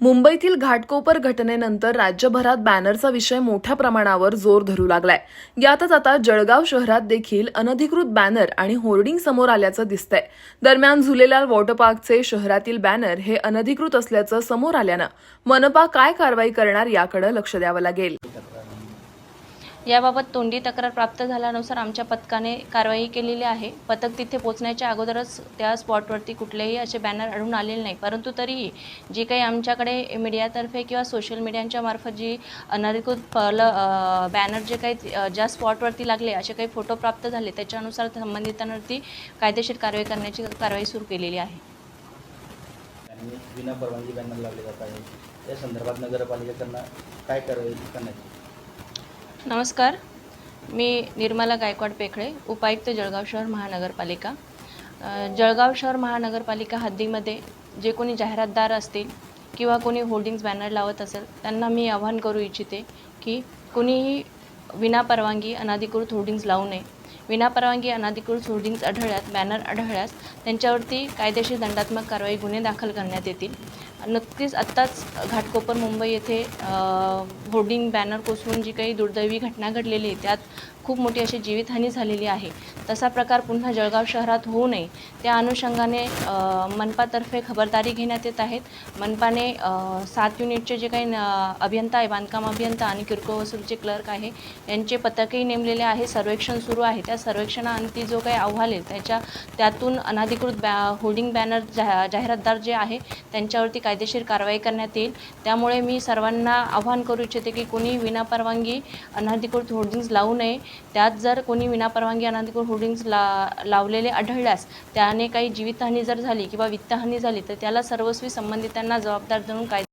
मुंबईतील घाटकोपर घटनेनंतर राज्यभरात बॅनरचा विषय मोठ्या प्रमाणावर जोर धरू लागलाय. यातच आता जळगाव शहरात देखील अनधिकृत बॅनर आणि होर्डिंग समोर आल्याचं दिसतंय. दरम्यान झुलेलाल वॉटर पार्कचे शहरातील बॅनर हे अनधिकृत असल्याचं समोर आल्यानं मनपा काय कारवाई करणार याकडे लक्ष द्यावं लागेल. याबाबत तोंडी तक्रार प्राप्त झाल्यानुसार आमच्या पथकाने कारवाई केलेली आहे. पथक तिथे पोहोचण्याच्या अगोदरच त्या स्पॉटवरती कुठलेही असे बॅनर आढळून आलेले नाही. परंतु तरीही जी काही आमच्याकडे मीडियातर्फे किंवा सोशल मीडियांच्या मार्फत जी अनधिकृत फल बॅनर जे काही ज्या स्पॉटवरती लागले असे काही फोटो प्राप्त झाले त्याच्यानुसार संबंधितांवरती कायदेशीर कारवाई करण्याची कारवाई सुरू केलेली आहे. विना परवानगी बॅनर लावले जात आहे. या संदर्भात नगरपालिकेकडनं काय कारवाई करण्याची नमस्कार. मी निर्मला गायकवाड पेखळे उपायुक्त जळगाव शहर महानगरपालिका. जळगाव शहर महानगरपालिका हद्दीमध्ये जे कोणी जाहिरातदार असतील किंवा कोणी होर्डिंग्ज बॅनर लावत असेल त्यांना मी आवाहन करू इच्छिते की कोणीही विनापरवानगी अनाधिकृत होर्डिंग्ज लावू नये. विनापरवानगी अनाधिकृत होर्डिंग्ज आढळल्यास बॅनर आढळल्यास त्यांच्यावरती कायदेशीर दंडात्मक कारवाई गुन्हे दाखल करण्यात येतील. नुकतीच आत्ताच घाटकोपर मुंबई येथे होर्डिंग बॅनर कोसळून जी काही दुर्दैवी घटना घडलेली आहे त्यात खूप मोठी अशी जीवितहानी झालेली आहे. तसा प्रकार पुन्हा जळगाव शहरात होऊ नये त्या अनुषंगाने मनपातर्फे खबरदारी घेण्यात येत आहेत. मनपाने सात युनिटचे जे काही न- अभियंता आहे बांधकाम अभियंता आणि किरकोळ वसूलचे क्लर्क आहे यांचे पथकही नेमलेले आहे सर्वेक्षण सुरू आहे. त्या सर्वेक्षणाअंती जो काही अहवाल आहे त्याच्या त्यातून अनाधिकृत बॅ होर्डिंग बॅनर जा जाहिरातदार जे आहे त्यांच्यावरती कायदेशीर कारवाई करण्यात येईल. त्यामुळे मी सर्वांना आव्हान करू इच्छिते की कोणी विनापरवानगी अनधिकृत होर्डिंग्ज लावू नये. त्यात जर कोणी विनापरवानगी अनधिकृत होर्डिंग्ज ला लावलेले आढळल्यास त्याने काही जीवितहानी जर झाली किंवा वित्तहानी झाली तर त्याला सर्वस्वी संबंधितांना जबाबदार धरून कायदे